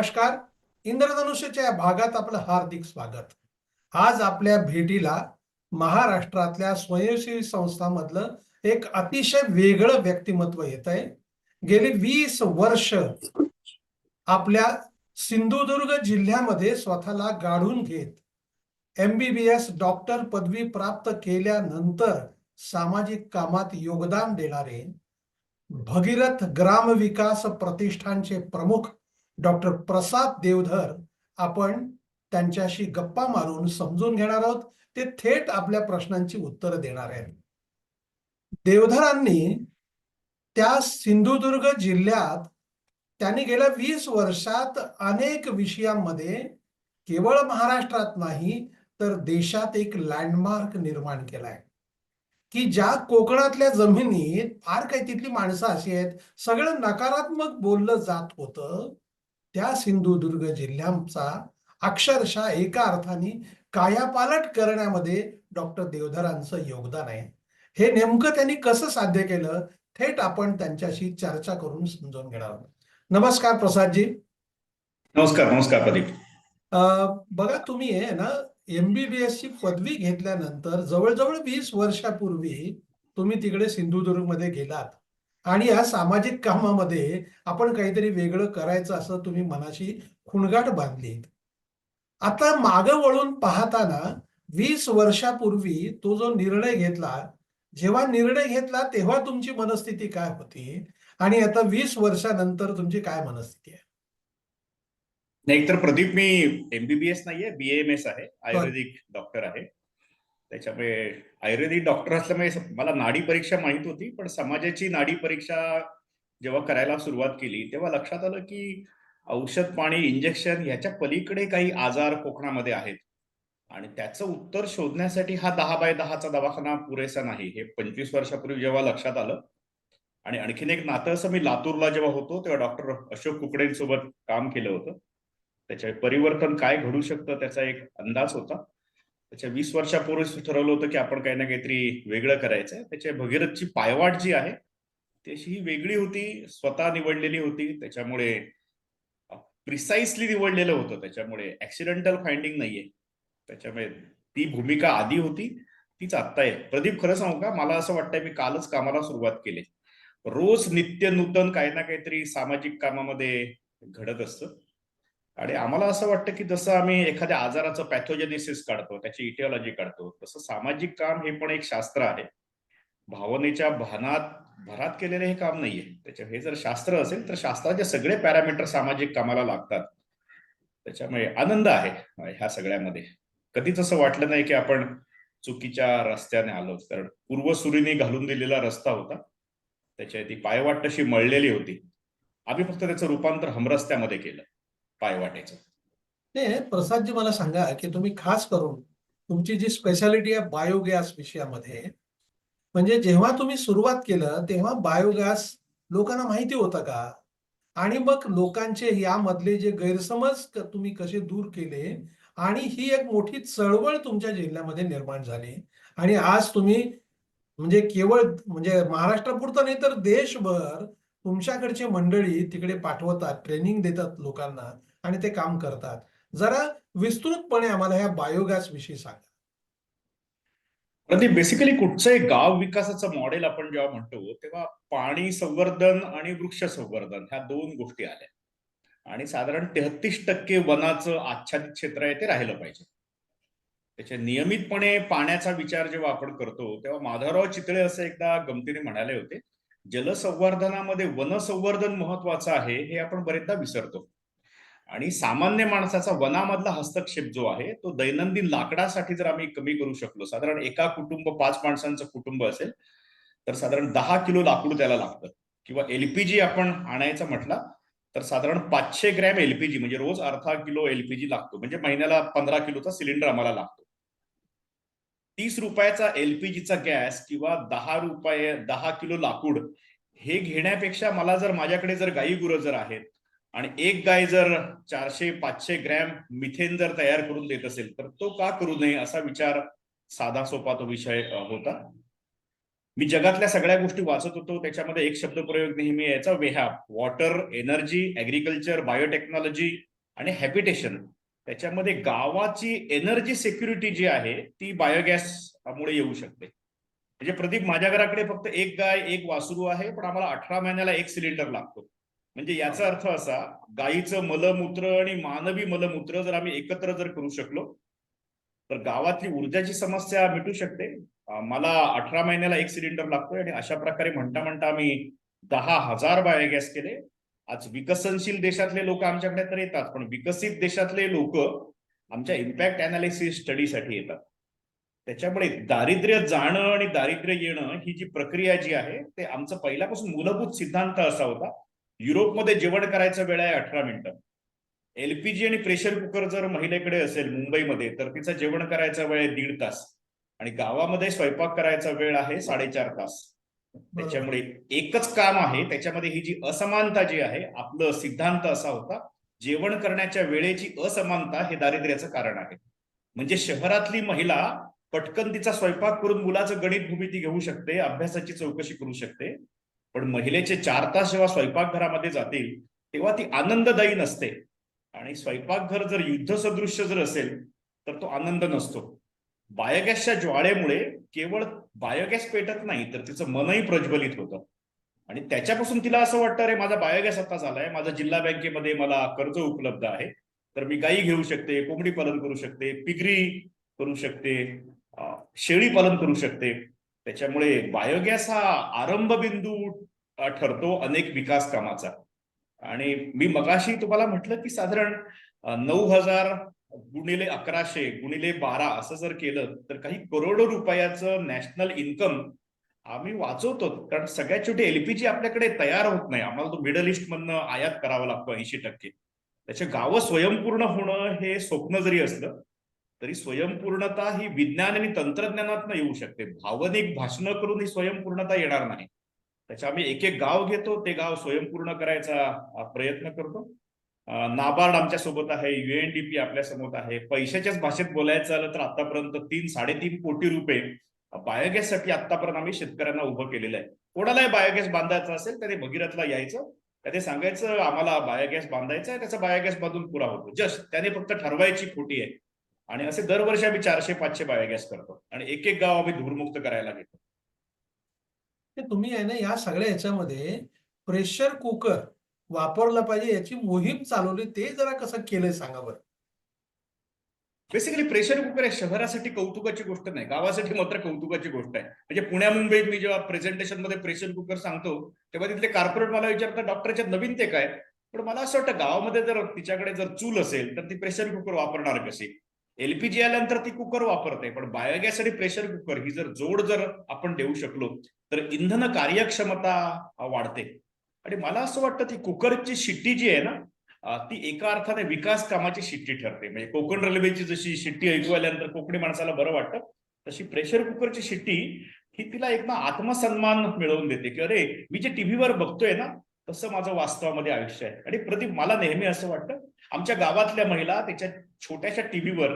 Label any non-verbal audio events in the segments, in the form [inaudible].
नमस्कार. इंद्रधनुष्यच्या या भागात आपलं हार्दिक स्वागत. आज आपल्या भेटीला महाराष्ट्रातल्या स्वयंसेवी संस्थांमधलं एक अतिशय वेगळं व्यक्तिमत्व येत आहे गेली वीस वर्ष आपल्या सिंधुदुर्ग जिल्ह्यामध्ये स्वतःला गाढून घेत एमबीबीएस डॉक्टर पदवी प्राप्त केल्यानंतर सामाजिक कामात योगदान देणारे भगीरथ ग्राम विकास प्रतिष्ठानचे प्रमुख डॉक्टर प्रसाद देवधर आपण त्यांच्याशी गप्पा मारून समजून घेणार आहोत. ते थेट आपल्या प्रश्नांची उत्तरं देणार आहेत. देवधरांनी त्या सिंधुदुर्ग जिल्ह्यात त्यांनी गेल्या वीस वर्षात अनेक विषयांमध्ये केवळ महाराष्ट्रात नाही तर देशात एक लँडमार्क निर्माण केलाय. की ज्या कोकणातल्या जमिनीत फार काही तिथली माणसं अशी आहेत सगळं नकारात्मक बोललं जात होतं. त्या सिंधुदुर्ग जिल्ह्याचा अक्षरशः एका अर्थाने कायापालट करण्यामध्ये डॉक्टर देवधरांचं योगदान आहे. हे नेमकं त्यांनी कसं साध्य केलं थेट आपण त्यांच्याशी चर्चा करून समजून घेणार आहोत. नमस्कार प्रसादजी. नमस्कार नमस्कार प्रदीप. अं, बघा तुम्ही आहे ना एमबीबीएस ची पदवी घेतल्यानंतर जवळजवळ वीस वर्षापूर्वी तुम्ही तिकडे सिंधुदुर्गमध्ये गेलात. आणि या सामाजिक कामामध्ये आपण काहीतरी वेगळं करायचं असं तुम्ही मनाशी खुणगाठ बांधली. आता मागं वळून पाहताना वीस वर्षापूर्वी तो जो निर्णय घेतला जेव्हा निर्णय घेतला तेव्हा तुमची मनस्थिती काय होती? आणि आता वीस वर्षानंतर तुमची काय मनस्थिती आहे? नाही तर प्रदीप मी एमबीबीएस नाहीये बीएमएस आहे आयुर्वेदिक डॉक्टर आहे. त्याच्यामुळे आयुर्वेदिक डॉक्टर असल्यामुळे मला नाडी परीक्षा माहीत होती पण समाजाची नाडी परीक्षा जेव्हा करायला सुरुवात केली तेव्हा लक्षात आलं की औषध पाणी इंजेक्शन ह्याच्या पलीकडे काही आजार कोकणामध्ये आहेत. आणि त्याचं उत्तर शोधण्यासाठी हा दहा बाय दहाचा दवाखाना पुरेसा नाही हे पंचवीस वर्षापूर्वी जेव्हा लक्षात आलं. आणि आणखीन एक नातं असं मी लातूरला जेव्हा होतो तेव्हा डॉक्टर अशोक कुकडेंसोबत काम केलं होतं. त्याच्या परिवर्तन काय घडू शकतं त्याचा एक अंदाज होता. त्याच्या वीस वर्षापूर्वी ठरवलं होतं की आपण काही ना काहीतरी वेगळं करायचंय. त्याच्या भगीरथची पायवाट जी आहे त्याची ही वेगळी होती स्वतः निवडलेली होती. त्याच्यामुळे प्रिसाइसली निवडलेलं होतं. त्याच्यामुळे ऍक्सिडेंटल फाइंडिंग नाहीये. त्याच्यामुळे ती भूमिका आधी होती तीच आत्ता आहे. प्रदीप खरं सांगू का? मला असं वाटतंय मी कालच कामाला सुरुवात केली. रोज नित्य नूतन काही ना काहीतरी सामाजिक कामामध्ये घडत असतं. आणि आम्हाला असं वाटतं की जसं आम्ही एखाद्या आजाराचं पॅथोजेनिसिस काढतो त्याची इटिओलॉजी काढतो तसं सामाजिक काम हे पण एक शास्त्र आहे. भावनेच्या भानात भरात केलेलं हे काम नाहीये. त्याच्या हे जर शास्त्र असेल तर शास्त्राचे सगळे पॅरामीटर सामाजिक कामाला लागतात. त्याच्यामुळे आनंद आहे ह्या सगळ्यामध्ये. कधीच असं वाटलं नाही की आपण चुकीच्या रस्त्याने आलो. कारण पूर्वसुरीने घालून दिलेला रस्ता होता. त्याच्या ती पायवाट तशी मळलेली होती. आम्ही फक्त त्याचं रूपांतर हमरस्त्यामध्ये केलं. पायवाटेचं ते प्रसादजी मला सांगा की तुम्ही खास करून तुमची जी स्पेशालिटी आहे बायोगॅस विषयामध्ये म्हणजे जेव्हा तुम्ही सुरुवात केलं तेव्हा बायोगॅस लोकांना माहिती होतं का? आणि मग लोकांचे यामधले जे गैरसमज तुम्ही कसे दूर केले? आणि ही एक मोठी चळवळ तुमच्या जिल्ह्यामध्ये निर्माण झाली. आणि आज तुम्ही म्हणजे केवळ म्हणजे महाराष्ट्रापुरतं नाही तर देशभर तुमच्याकडची मंडळी तिकडे पाठवतात ट्रेनिंग देतात लोकांना. आणि ते काम करतात. जरा विस्तृतपणे आम्हाला ह्या बायोगॅस विषयी सांगा. बेसिकली कुठचंही गाव विकासाचं मॉडेल आपण जेव्हा म्हणतो तेव्हा पाणी संवर्धन आणि वृक्ष संवर्धन ह्या दोन गोष्टी आल्या. आणि साधारण तेहतीस टक्के वनाचं आच्छादित क्षेत्र आहे ते राहिलं पाहिजे. त्याच्या नियमितपणे पाण्याचा विचार जेव्हा आपण करतो तेव्हा माधवराव चितळे असं एकदा गमतीने म्हणाले होते जलसंवर्धनामध्ये वनसंवर्धन महत्वाचं आहे हे आपण बरेचदा विसरतो. आणि सामान्य माणसाचा वनामधला हस्तक्षेप जो आहे तो दैनंदिन लाकडासाठी जर आम्ही कमी करू शकलो साधारण एका कुटुंब पाच माणसांचं कुटुंब असेल तर साधारण दहा किलो लाकूड त्याला लागतं. किंवा एलपीजी आपण आणायचं म्हटला तर साधारण पाचशे ग्रॅम एलपीजी म्हणजे रोज अर्धा किलो एलपीजी लागतो. म्हणजे महिन्याला पंधरा किलोचा सिलेंडर आम्हाला लागतो. तीस रुपयाचा एलपीजीचा गॅस किंवा दहा रुपये दहा किलो लाकूड हे घेण्यापेक्षा मला जर माझ्याकडे जर गाई गुरं जर आहेत आणि एक गाय जर चारशे पाचशे ग्रॅम मिथेन जर तयार करून देत असेल तर तो का करू नये असा विचार साधा सोपा तो विषय होता. मी जगातल्या सगळ्या गोष्टी वाचत होतो त्याच्यामध्ये एक शब्द प्रयोग नेहमी यायचा वेहा वॉटर एनर्जी ऍग्रिकल्चर बायोटेक्नॉलॉजी आणि हॅबिटेशन. त्याच्यामध्ये गावाची एनर्जी सिक्युरिटी जी आहे ती बायोगॅस मुळे येऊ शकते. म्हणजे प्रदीप माझ्या घराकडे फक्त एक गाय एक वासरू आहे पण आम्हाला अठरा महिन्याला एक सिलेंडर लागतो. म्हणजे याचा अर्थ असा गायीचं मलमूत्र आणि मानवी मलमूत्र जर आम्ही एकत्र जर करू शकलो तर गावातली ऊर्जाची समस्या मिटू शकते. मला अठरा महिन्याला एक सिलेंडर लागतोय आणि अशा प्रकारे म्हणता म्हणता आम्ही दहा हजार बायोगॅस केले. आज विकसनशील देशातले लोक आमच्याकडे तर येतात पण विकसित देशातले लोक आमच्या इम्पॅक्ट अनालिसिस स्टडीसाठी येतात. त्याच्यामुळे दारिद्र्य जाणं आणि दारिद्र्य येणं ही जी प्रक्रिया जी आहे ते आमचं पहिल्यापासून मूलभूत सिद्धांत असा होता. युरोपमध्ये जेवण करायचा वेळ आहे अठरा मिनिटं. एलपीजी आणि प्रेशर कुकर जर महिलेकडे असेल मुंबईमध्ये तर तिचा जेवण करायचा वेळ आहे दीड तास. आणि गावामध्ये स्वयंपाक करायचा वेळ आहे साडेचार तास. त्याच्यामुळे एकच काम आहे त्याच्यामध्ये ही जी असमानता जी आहे आपलं सिद्धांत असा होता जेवण करण्याच्या वेळेची असमानता हे दारिद्र्याचं कारण आहे. म्हणजे शहरातली महिला पटकन तिचा स्वयंपाक करून मुलाचं गणित भूमिती घेऊ शकते अभ्यासाची चौकशी करू शकते पण महिलेचे चार तास जेव्हा स्वयंपाकघरामध्ये जातील तेव्हा ती आनंददायी नसते. आणि स्वयंपाकघर जर युद्ध सदृश्य जर असेल तर तो आनंद नसतो. बायोगॅसच्या ज्वाळेमुळे केवळ बायोगॅस पेटत नाही तर तिचं मनही प्रज्वलित होतं. आणि त्याच्यापासून तिला असं वाटतं रे माझा बायोगॅस आता झालाय माझा जिल्हा बँकेमध्ये मला कर्ज उपलब्ध आहे तर मी गाई घेऊ शकते कोंबडी पालन करू शकते पिगरी करू शकते शेळी पालन करू शकते. त्याच्यामुळे बायोगॅस हा आरंभ बिंदू ठरतो अनेक विकास कामाचा. आणि मी मगाशी तुम्हाला म्हटलं की साधारण नऊ हजार गुणिले अकराशे गुणिले बारा असं जर केलं तर काही करोडो रुपयाचं नॅशनल इन्कम आम्ही वाचवतो. कारण सगळ्यात छोटी एलपीजी आपल्याकडे तयार होत नाही. आम्हाला तो मिडल ईस्ट मधनं आयात करावा लागतो ऐंशी टक्के. त्याचे गावं स्वयंपूर्ण होणं हे स्वप्न जरी असलं तरी स्वयंपूर्णता ही विज्ञान आणि तंत्रज्ञानातनं येऊ शकते. भावनिक भाषणं करून ही स्वयंपूर्णता येणार नाही. त्याच्या आम्ही एक एक गाव घेतो ते गाव स्वयंपूर्ण करायचा प्रयत्न करतो. नाबार्ड आमच्यासोबत आहे युएनडीपी आपल्यासमोर आहे. पैशाच्याच भाषेत बोलायचं झालं तर आतापर्यंत तीन साडेतीन कोटी रुपये बायोगॅससाठी आतापर्यंत आम्ही शेतकऱ्यांना उभं केलेलं आहे. कोणालाही बायोगॅस बांधायचा असेल त्याने भगीरथला यायचं. त्याने सांगायचं आम्हाला बायोगॅस बांधायचा आहे त्याचा बायोगॅस बांधून पुरा होतो. जस्ट त्याने फक्त ठरवायची खोटी आहे. आणि असे दरवर्षी आम्ही चारशे पाचशे बायोगॅस करतो. आणि एक एक गाव आम्ही धूरमुक्त करायला घेतो. ते तुम्ही आहे ना या सगळ्या ह्याच्यामध्ये प्रेशर कुकर वापरलं पाहिजे याची मोहीम चालवली ते जरा कसं केलंय सांगा बरं. बेसिकली प्रेशर कुकर आहे शहरासाठी कौतुकाची गोष्ट नाही गावासाठी मात्र कौतुकाची गोष्ट आहे. म्हणजे पुण्या मुंबईत मी जेव्हा प्रेझेंटेशनमध्ये प्रेशर कुकर सांगतो तेव्हा तिथले कॉर्पोरेट मला विचारतात डॉक्टरच्या नवीन ते काय? पण मला असं वाटतं गावामध्ये जर तिच्याकडे जर चूल असेल तर ती प्रेशर कुकर वापरणार कशी? एलपीजी आल्यानंतर ती कुकर वापरते पण बायोगॅस आणि प्रेशर कुकर ही जर जोड जर आपण देऊ शकलो तर इंधन कार्यक्षमता वाढते. आणि मला असं वाटतं ती कुकरची शिट्टी जी आहे ना ती एका अर्थाने विकास कामाची शिट्टी ठरते. म्हणजे कोकण रेल्वेची जशी शिट्टी ऐकू आल्यानंतर कोकणी माणसाला बरं वाटतं तशी प्रेशर कुकरची शिट्टी ही तिला एक ना आत्मसन्मान मिळवून देते. की अरे मी जे टीव्हीवर बघतोय ना तसं माझं वास्तवामध्ये आयुष्य आहे. आणि प्रदीप मला नेहमी असं वाटतं आमच्या गावातल्या महिला त्याच्या छोट्याशा टीव्हीवर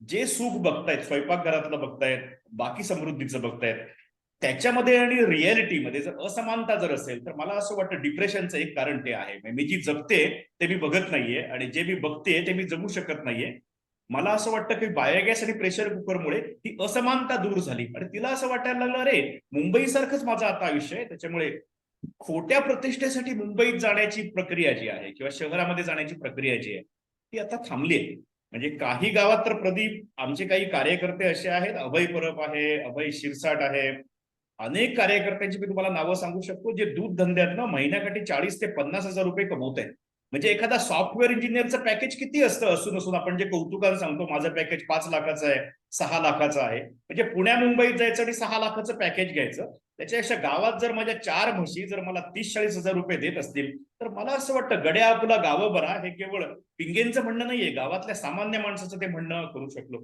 जे सुख बघतायत स्वयंपाकघरातलं बघतायत बाकी समृद्धीचं बघतायत त्याच्यामध्ये आणि रियालिटीमध्ये जर असमानता जर असेल तर मला असं वाटतं डिप्रेशनचं एक कारण ते आहे. मी जी जगते ते मी बघत नाहीये आणि जे मी बघते ते मी जगू शकत नाहीये. मला असं वाटतं की बायोगॅस आणि प्रेशर कुकरमुळे ही असमानता दूर झाली. आणि तिला असं वाटायला लागलं अरे मुंबई सारखंच माझं आता आयुष्य आहे त्याच्यामुळे खोट्या प्रतिष्ठेसाठी मुंबईत जाण्याची प्रक्रिया जी आहे किंवा शहरामध्ये जाण्याची प्रक्रिया जी आहे ती आता थांबली आहे. म्हणजे काही गावात तर प्रदीप आमचे काही कार्यकर्ते असे आहेत. अभय परब आहे अभय शिरसाट आहे. अनेक कार्यकर्त्यांची मी तुम्हाला नावं सांगू शकतो जे दूध धंद्यातनं महिन्याकाठी चाळीस ते पन्नास हजार रुपये कमवत आहेत. म्हणजे एखादा सॉफ्टवेअर इंजिनियरचं पॅकेज किती असतं असून असून आपण जे कौतुकानं सांगतो माझं पॅकेज पाच लाखाचं आहे सहा लाखाचं आहे. म्हणजे पुण्या मुंबईत जायचं आणि सहा लाखाचं पॅकेज घ्यायचं. त्याच्यापेक्षा गावात जर माझ्या चार म्हशी जर मला तीस चाळीस हजार रुपये देत असतील तर मला असं वाटतं गड्या आपला गावं बरा हे केवळ पिंगेंचं म्हणणं नाहीये. गावातल्या सामान्य माणसाचं ते म्हणणं करू शकलो.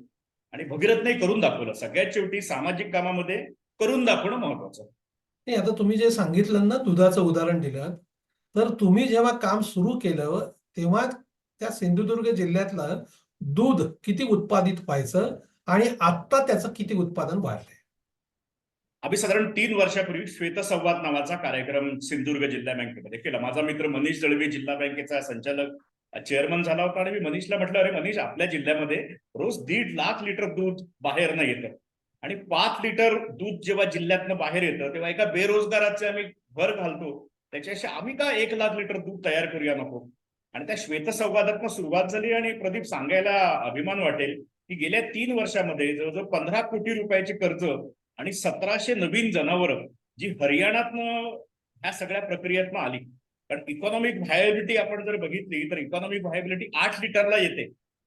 आणि भगीरथने करून दाखवलं. सगळ्यात शेवटी सामाजिक कामामध्ये करून दाखवणं महत्वाचं. नाही आता तुम्ही जे सांगितलं ना दुधाचं उदाहरण दिलं तर तुम्ही जेव्हा काम सुरू केलं तेव्हा त्या सिंधुदुर्ग जिल्ह्यातलं दूध किती उत्पादित व्हायचं आणि आत्ता त्याचं किती उत्पादन वाढलंय? आम्ही साधारण तीन वर्षापूर्वी श्वेतसंवाद नावाचा कार्यक्रम सिंधुदुर्ग जिल्हा बँकेमध्ये केला. माझा मित्र मनीष दळवी जिल्हा बँकेचा संचालक चेअरमन झाला होता. आणि मी मनीषला म्हटलं अरे मनीष आपल्या जिल्ह्यामध्ये रोज दीड लाख लिटर दूध बाहेरनं येतं. आणि पाच लिटर दूध जेव्हा जिल्ह्यातनं बाहेर येतं तेव्हा एका बेरोजगाराचे आम्ही भर घालतो. त्याच्याशी आम्ही का एक लाख लिटर दूध तयार करूया नको? आणि त्या श्वेतसंवादातनं सुरुवात झाली आणि प्रदीप सांगायला अभिमान वाटेल की गेल्या तीन वर्षामध्ये जवळजवळ पंधरा कोटी रुपयाचे कर्ज आणि सतराशे नवीन जनावरं जी हरियाणातनं ह्या सगळ्या प्रक्रियेतनं आली. कारण इकॉनॉमिक व्हायबिलिटी आपण जर बघितली तर इकॉनॉमिक व्हायबिलिटी आठ लिटरला येते.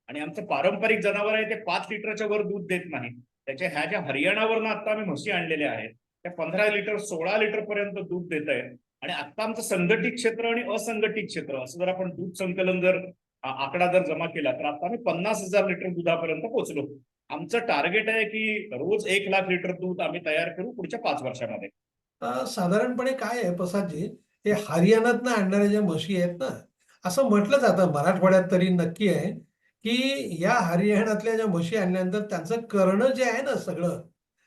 आणि आमचं पारंपरिक जनावर आहे ते पाच लिटरच्या वर दूध देत नाही. त्याच्या ह्या ज्या हरियाणावरनं आता आम्ही म्हशी आणलेल्या आहेत त्या पंधरा लिटर सोळा लिटर पर्यंत दूध देत आहेत आणि आता आमचं संघटित क्षेत्र आणि असंघटित क्षेत्र असं जर आपण दूध संकलन जर आकडा जर जमा केला तर आता आम्ही पन्नास हजार लिटर दुधापर्यंत पोहोचलो. आमचं टार्गेट आहे की रोज एक लाख लिटर दूध आम्ही तयार करू पुढच्या पाच वर्षामध्ये. साधारणपणे काय आहे प्रसादजी? हे हरियाणातनं आणणाऱ्या ज्या म्हशी आहेत ना असं म्हटलं जातं मराठवाड्यात तरी नक्की आहे की या हरियाणातल्या ज्या म्हशी आणल्यानंतर त्यांचं करणं जे आहे ना सगळं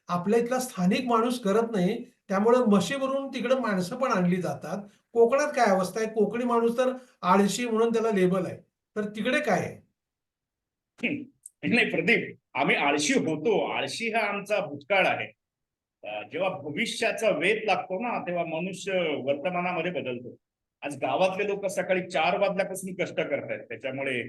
आपल्या इथला स्थानिक माणूस करत नाही त्यामुळे म्हशीवरून तिकडे माणसं पण आणली जातात. कोकणात काय अवस्था आहे? कोकणी माणूस तर आळशी म्हणून त्याला लेबल आहे. तर तिकडे काय नाही प्रदीप आम्ही आळशी होतो. आळशी हा आमचा भूतकाळ आहे. जेव्हा भविष्याचा वेध लागतो ना तेव्हा मनुष्य वर्तमानामध्ये बदलतो. आज गावातले लोक सकाळी चार वाजल्यापासून कष्ट करतायत. त्याच्यामुळे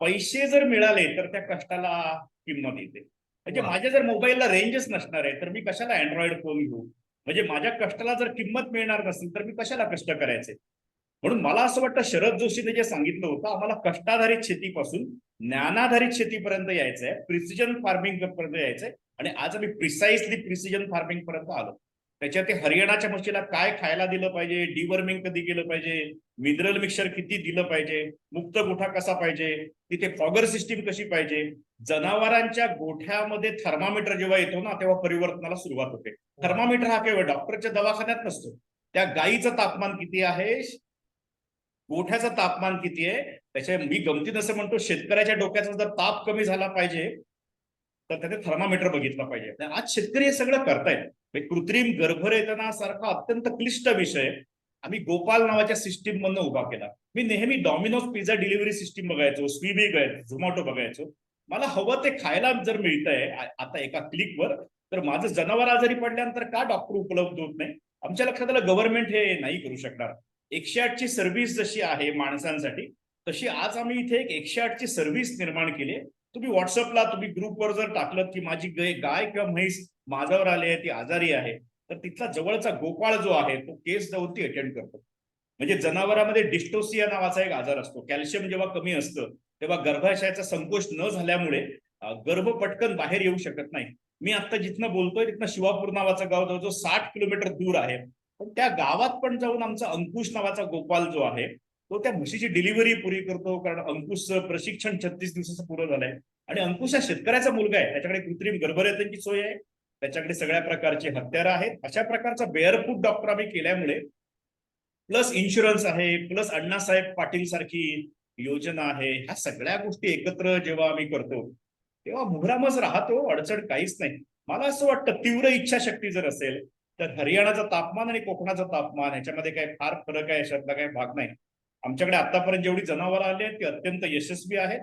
पैसे जर मिळाले तर त्या कष्टाला किंमत येते. म्हणजे. माझ्या जर मोबाईलला रेंजच नसणार आहे तर मी कशाला अँड्रॉइड फोन घेऊ? म्हणजे माझ्या कष्टाला जर किंमत मिळणार नसेल तर मी कशाला कष्ट करायचे? म्हणून मला असं वाटतं शरद जोशीने जे सांगितलं होतं आम्हाला कष्टाधारित शेतीपासून ज्ञानाधारित शेतीपर्यंत यायचंय प्रिसिजन फार्मिंग पर्यंत यायचंय आणि आज आम्ही प्रिसाइसली प्रिसिजन फार्मिंग पर्यंत आलो. त्याच्यात ते हरियाणाच्या म्हशीला काय खायला दिलं पाहिजे डिवर्मिंग कधी केलं पाहिजे मिनरल मिक्सर किती दिलं पाहिजे मुक्त गोठा कसा पाहिजे तिथे फॉगर सिस्टीम कशी पाहिजे जनावरांच्या गोठ्यामध्ये थर्मामीटर जेव्हा येतो ना तेव्हा परिवर्तनाला सुरुवात होते. थर्मामीटर हा केवळ डॉक्टरच्या दवाखान्यात नसतो. त्या गायीचं तापमान किती आहे गोठ्याचं तापमान किती आहे? त्याच्या मी गमतीत असं म्हणतो शेतकऱ्याच्या डोक्याचा जर ताप कमी झाला पाहिजे तर त्याचे थर्मामीटर बघितला पाहिजे. आज शेतकरी हे सगळं करतायत. कृत्रिम गर्भरेतना सारखा अत्यंत क्लिष्ट विषय. आम्ही गोपाल नावाच्या सिस्टीम मधनं उभा केला. मी नेहमी डॉमिनोज पिझ्झा डिलिव्हरी सिस्टीम बघायचो स्विगी बघायचो झोमॅटो बघायचो. मला हवं ते खायला जर मिळतंय आता एका क्लिकवर तर माझं जनावर आजारी पडल्यानंतर का डॉक्टर उपलब्ध होत नाही? आमच्या लक्षात आलं गव्हर्नमेंट हे नाही करू शकणार. एकशे आठची सर्व्हिस जशी आहे माणसांसाठी तशी आज आम्ही इथे एक एकशे आठची सर्व्हिस निर्माण केली आहे. तुम्ही व्हॉट्सअपला तुम्ही ग्रुपवर जर टाकलं की माझी गाय गाय किंवा म्हैस माझ्यावर आली आहे ती आजारी आहे तर तिथला जवळचा गोपाळ जो आहे तो केस जाऊन ती अटेंड करतो. म्हणजे जनावरांमध्ये डिस्टोसिया नावाचा एक आजार असतो. कॅल्शियम जेव्हा कमी असतं तेव्हा गर्भाशयाचा संकोच न झाल्यामुळे गर्भ पटकन बाहेर येऊ शकत नाही. मी आता जिथनं बोलतोय तिथनं शिवापूर नावाचं गाव जवळजवळ साठ किलोमीटर दूर आहे. पण त्या गावात पण जाऊन आमचा अंकुश नावाचा गोपाल जो आहे तो त्या म्हशीची डिलिव्हरी पुरी करतो. कारण अंकुशचं प्रशिक्षण छत्तीस दिवसाचं पुरं झालंय. आणि अंकुश हा शेतकऱ्याचा मुलगा आहे. त्याच्याकडे कृत्रिम गर्भरेतांची सोय आहे. त्याच्याकडे सगळ्या प्रकारची हत्यारं आहेत. अशा प्रकारचा बेअरफूट डॉक्टर आम्ही केल्यामुळे प्लस इन्शुरन्स आहे प्लस अण्णासाहेब पाटील सारखी योजना आहे. ह्या सगळ्या गोष्टी एकत्र जेव्हा आम्ही करतो तेव्हा मुहरामच राहतो. अडचण काहीच नाही. मला असं वाटतं तीव्र इच्छाशक्ती जर असेल तर हरियाणाचं तापमान आणि कोकणाचं तापमान याच्यामध्ये काही फार फरक आहे याच्यातला काही भाग नाही. आमच्याकडे आतापर्यंत जेवढी जनावरं आली आहेत ती अत्यंत यशस्वी आहेत.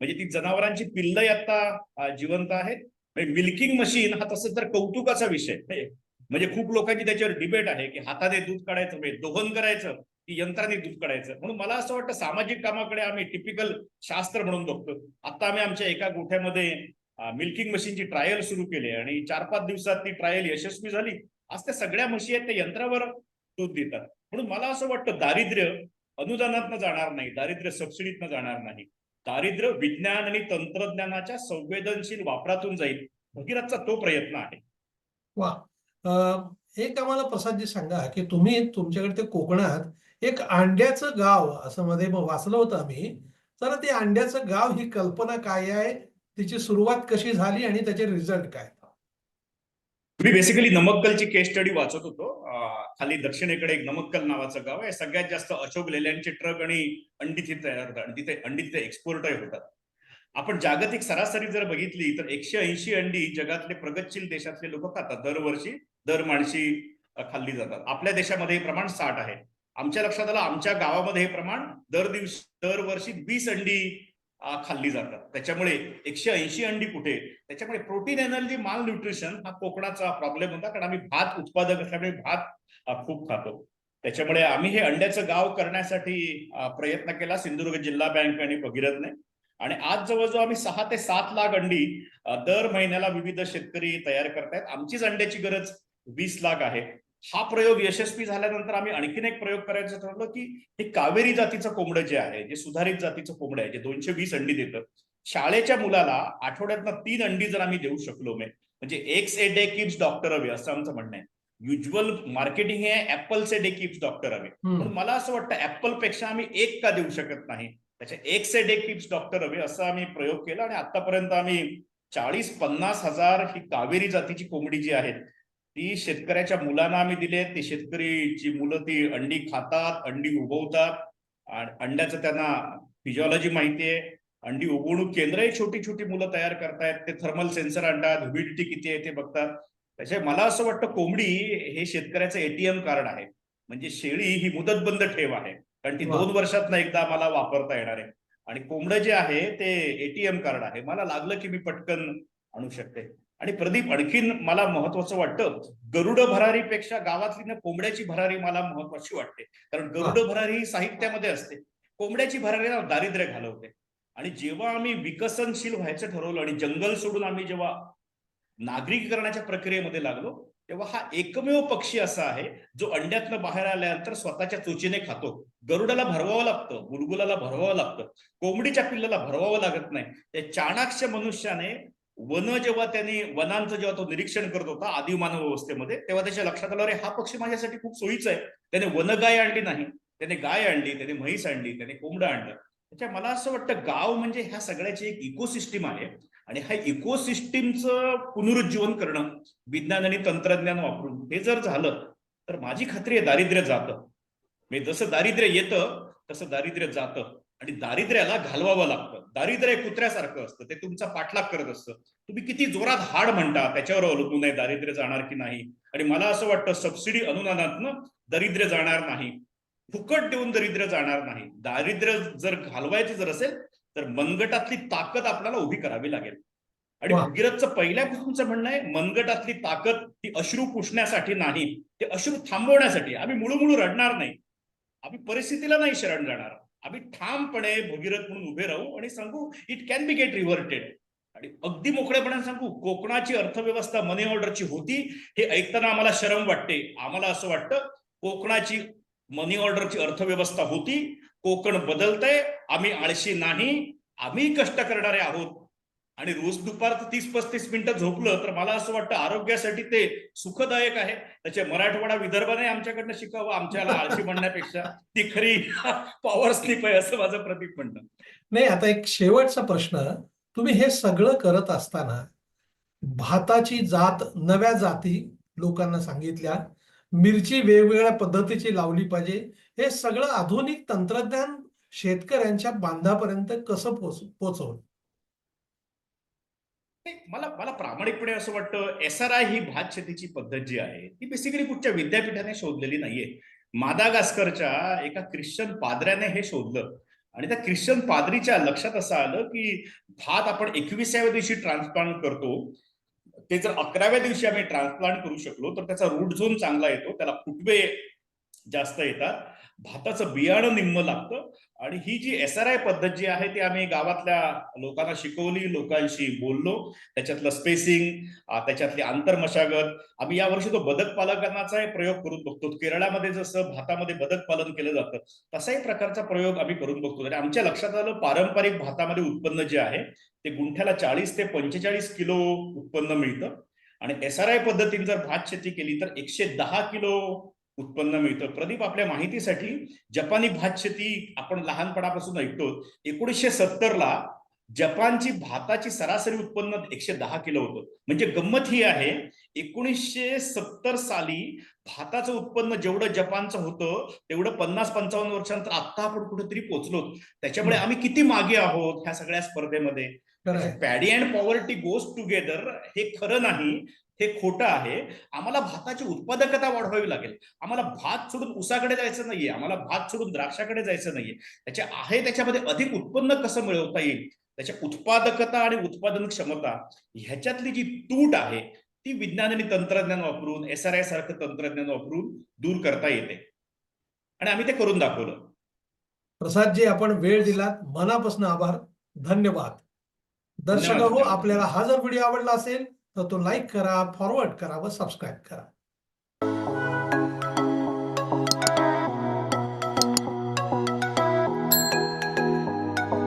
म्हणजे ती जनावरांची पिल्लही आता जिवंत आहेत. म्हणजे मिल्किंग मशीन हा तसं तर कौतुकाचा विषय म्हणजे- म्हणजे खूप लोकांची त्याच्यावर डिबेट आहे की हाताने दूध काढायचं म्हणजे दोहन करायचं की यंत्राने दूध काढायचं. म्हणून मला असं वाटतं सामाजिक कामाकडे आम्ही टिपिकल शास्त्र म्हणून बघतो. आता आम्ही आमच्या एका गोठ्यामध्ये मिल्किंग मशीनची ट्रायल सुरू केली आहे. आणि चार पाच दिवसात ती ट्रायल यशस्वी झाली. आज त्या सगळ्या म्हशी आहेत त्या यंत्रावर दूध देतात. म्हणून मला असं वाटतं दारिद्र्य अनुदानातनं जाणार नाही दारिद्र्य सबसिडीतनं जाणार नाही. दारिद्र्य विज्ञान आणि तंत्रज्ञानाच्या संवेदनशील वापरातून जाईल भगीरथचा तो प्रयत्न आहे. वा. एक आम्हाला प्रसादजी सांगा की तुम्ही तुमच्याकडे ते कोकणात एक अंड्याचं गाव असं मध्ये मग वाचलं होतं आम्ही. तर ते अंड्याचं गाव ही कल्पना काय आहे? तिची सुरुवात कशी झाली आणि त्याचे रिझल्ट काय? मी बेसिकली नमक्कलची केस स्टडी वाचत होतो. खाली दक्षिणेकडे एक नमक्कल नावाचं गाव आहे. सगळ्यात जास्त अशोक लेल्यांचे ट्रक आणि अंडी तिथे तयार होतात. आणि तिथे अंडी तिथे एक्सपोर्टही होतात. आपण जागतिक सरासरी जर बघितली तर एकशे ऐंशी अंडी जगातले प्रगतशील देशातले लोक खातात. दरवर्षी दर माणशी खाल्ली जातात. आपल्या देशामध्ये हे प्रमाण साठ आहे. आमच्या लक्षात आलं आमच्या गावामध्ये हे प्रमाण दर दिवशी दरवर्षी वीस अंडी खाल्ली जातात. त्याच्यामुळे एकशे ऐंशी अंडी कुठे? त्याच्यामुळे प्रोटीन एनर्जी माल न्यूट्रिशन हा कोकणाचा प्रॉब्लेम होता. कारण आम्ही भात उत्पादक असल्यामुळे भात खूप खातो. त्याच्यामुळे आम्ही हे अंड्याचं गाव करण्यासाठी प्रयत्न केला. सिंधुदुर्ग जिल्हा बँक आणि भगीरथने. आणि आज जवळजवळ आम्ही सहा ते सात लाख अंडी दर महिन्याला विविध शेतकरी तयार करतायत. आमचीच अंड्याची गरज वीस लाख आहे. हा प्रयोग यशस्वी झाल्यानंतर आम्ही आणखीन एक प्रयोग करायचं ठरवलं की हे कावेरी जातीचं कोंबडं जे आहे जे सुधारित जातीचं कोंबडं आहे जे दोनशे वीस अंडी देतं शाळेच्या मुलाला आठवड्यातनं तीन अंडी जर आम्ही देऊ शकलो मे म्हणजे X a day keeps doctor हवे असं आमचं म्हणणं आहे. युजल मार्केटिंग हे ऍपलचे डे किप्स डॉक्टर हवे. पण मला असं वाटतं ऍपलपेक्षा आम्ही एक का देऊ शकत नाही. त्याच्या एक से डे किप्स डॉक्टर हवे असा आम्ही प्रयोग केला आणि आतापर्यंत आम्ही चाळीस पन्नास हजार ही कावेरी जातीची कोंबडी जी आहेत ती शेतकऱ्याच्या मुलांना आम्ही दिले. ती शेतकरीची मुलं ती अंडी खातात अंडी उगवतात. आणि अंड्याचं त्यांना फिजिओलॉजी माहिती आहे. अंडी उगवणूक केंद्रही छोटी छोटी मुलं तयार करतायत. ते थर्मल सेन्सर आणतात. ह्युमिडिटी किती आहे ते बघतात. त्याच्या मला असं वाटतं कोंबडी हे शेतकऱ्याचं एटीएम कार्ड आहे. म्हणजे शेळी ही मुदतबंद ठेव आहे. कारण ती. दोन वर्षात एकदा मला वापरता येणार आहे. आणि कोंबडं जे आहे ते एटीएम कार्ड आहे. मला लागलं की मी पटकन आणू शकते. आणि प्रदीप आणखीन मला महत्वाचं वाटतं गरुड भरारीपेक्षा गावातली ना कोंबड्याची भरारी मला महत्वाची वाटते. कारण गरुड भरारी ही साहित्यामध्ये असते. कोंबड्याची भरारी ना दारिद्र्य घालवते. आणि जेव्हा आम्ही विकसनशील व्हायचं ठरवलं आणि जंगल सोडून आम्ही जेव्हा नागरिकीकरणाच्या प्रक्रियेमध्ये लागलो तेव्हा हा एकमेव पक्षी असा आहे जो अंड्यातनं बाहेर आल्यानंतर स्वतःच्या चोचीने खातो. गरुडाला भरवावं लागतं बुलबुलाला भरवावं लागतं. कोंबडीच्या पिल्लाला भरवावं लागत नाही. त्या चाणाक्ष मनुष्याने वन जेव्हा त्यांनी वनांचं जेव्हा तो निरीक्षण करत होता आदिमानव अवस्थेमध्ये तेव्हा त्याच्या लक्षात आलं अरे हा पक्षी माझ्यासाठी खूप सोयीचा आहे. त्याने वनगाय आणली नाही त्याने गाय आणली त्याने म्हैस आणली त्याने कोंबडं आणलं. त्याच्या मला असं वाटतं गाव म्हणजे ह्या सगळ्याची एक इकोसिस्टीम आहे आणि ह्या इकोसिस्टीमचं पुनरुज्जीवन करणं विज्ञान आणि तंत्रज्ञान वापरून हे जर झालं तर माझी खात्री आहे दारिद्र्य जातं. म्हणजे जसं दारिद्र्य येतं तसं दारिद्र्य जातं. आणि दारिद्र्याला घालवावं लागतं. दारिद्र्य कुत्र्यासारखं असतं. ते तुमचा पाठलाग करत असतं. तुम्ही किती जोरात हाड म्हणता त्याच्यावर अवलंबून आहे दारिद्र्य जाणार की नाही? आणि मला असं वाटतं सबसिडी अनुदानातनं दारिद्र्य जाणार नाही. फुकट देऊन दारिद्र्य जाणार नाही. दारिद्र्य जर घालवायचं जर असेल तर मनगटातली ताकद आपल्याला उभी करावी लागेल. आणि. भगीरथचं पहिल्यापासूनचं म्हणणं आहे मनगटातली ताकद ती अश्रू पुसण्यासाठी नाही. ते अश्रू थांबवण्यासाठी. आम्ही मुळू रडणार नाही. आम्ही परिस्थितीला नाही शरण जाणार. आम्ही ठामपणे भगीरथ म्हणून उभे राहू आणि सांगू it can be get reverted आणि अगदी मोकळेपणे सांगू कोकणाची अर्थव्यवस्था मनी ऑर्डरची होती हे ऐकताना आम्हाला शरम वाटते. आम्हाला असं वाटतं कोकणाची मनी ऑर्डरची अर्थव्यवस्था होती कोकण बदलतंय आम्ही आळशी नाही आम्ही कष्ट करणारे आहोत. आणि रोज दुपारचं तीस पस्तीस मिनिटं झोपलं तर मला असं वाटतं आरोग्यासाठी ते सुखदायक आहे. त्याचे मराठवाडा विदर्भाने आमच्याकडनं शिकावं आमच्याला आळशी म्हणण्यापेक्षा ती खरी [laughs] पॉवर स्लीप आहे असं माझं प्रतीक म्हणणं. नाही आता एक शेवटचा प्रश्न. तुम्ही हे सगळं करत असताना भाताची जात नव्या जाती लोकांना सांगितल्या. मिरची वेगवेगळ्या पद्धतीची लावली पाहिजे. हे सगळं आधुनिक तंत्रज्ञान शेतकऱ्यांच्या बांधापर्यंत कसं पोच पोचवलं? मला मला प्रामाणिकपणे असं वाटतं एस आर आय ही भात शेतीची पद्धत जी आहे ती बेसिकली कुठच्या विद्यापीठाने शोधलेली नाहीये. मादागास्करच्या एका ख्रिश्चन पादऱ्याने हे शोधलं. आणि त्या ख्रिश्चन पादरीच्या लक्षात असं आलं की भात आपण एकविसाव्या दिवशी ट्रान्सप्लांट करतो. ते जर अकराव्या दिवशी आम्ही ट्रान्सप्लांट करू शकलो तर त्याचा रूट झोन चांगला येतो त्याला फुटवे जास्त येतात. भाताचं बियाणं निम्म लागतं. आणि ही जी एस आर आय पद्धत जी आहे ती आम्ही गावातल्या लोकांना शिकवली लोकांशी बोललो. त्याच्यातलं स्पेसिंग त्याच्यातली आंतरमशागत. आम्ही यावर्षी तो बदक पालकांचा प्रयोग करून बघतो. केरळामध्ये जसं भातामध्ये बदक पालन केलं जातं तसाही प्रकारचा प्रयोग आम्ही करून बघतो. आणि आमच्या लक्षात आलं पारंपरिक भातामध्ये उत्पन्न जे आहे ते गुंठ्याला चाळीस ते पंचेचाळीस किलो उत्पन्न मिळतं. आणि एस आर आय पद्धतीने जर भात शेती केली तर एकशे दहा किलो उत्पन्न मिळतं. प्रदीप आपल्या माहितीसाठी जपानी भात शेती आपण लहानपणापासून ऐकतो एकोणीसशे सत्तरला जपानची भाताची सरासरी उत्पन्न एकशे दहा किलो होतं. म्हणजे गंमत ही आहे एकोणीसशे सत्तर साली भाताचं उत्पन्न जेवढं जपानचं होतं तेवढं पन्नास पंचावन्न वर्षानंतर आता आपण कुठेतरी पोहोचलो त्याच्यामुळे आम्ही किती मागे आहोत ह्या सगळ्या स्पर्धेमध्ये? Paddy and poverty goes together हे खरं नाही हे खोटं आहे. आम्हाला भाताची उत्पादकता वाढवावी लागेल. आम्हाला भात सोडून ऊसाकडे जायचं नाहीये. आम्हाला भात सोडून द्राक्षाकडे जायचं नाहीये. त्याच्या आहे त्याच्यामध्ये अधिक उत्पन्न कसं मिळवता येईल? त्याच्या उत्पादकता आणि उत्पादन क्षमता ह्याच्यातली जी तूट आहे ती विज्ञान आणि तंत्रज्ञान वापरून एस आर आय सारखं तंत्रज्ञान वापरून दूर करता येते. आणि आम्ही ते करून दाखवलं. प्रसादजी आपण वेळ दिलात. मनापासून आभार. धन्यवाद. दर्शक आपल्याला हा जर व्हिडिओ आवडला असेल तर तो लाईक करा फॉरवर्ड करा व सबस्क्राईब करा.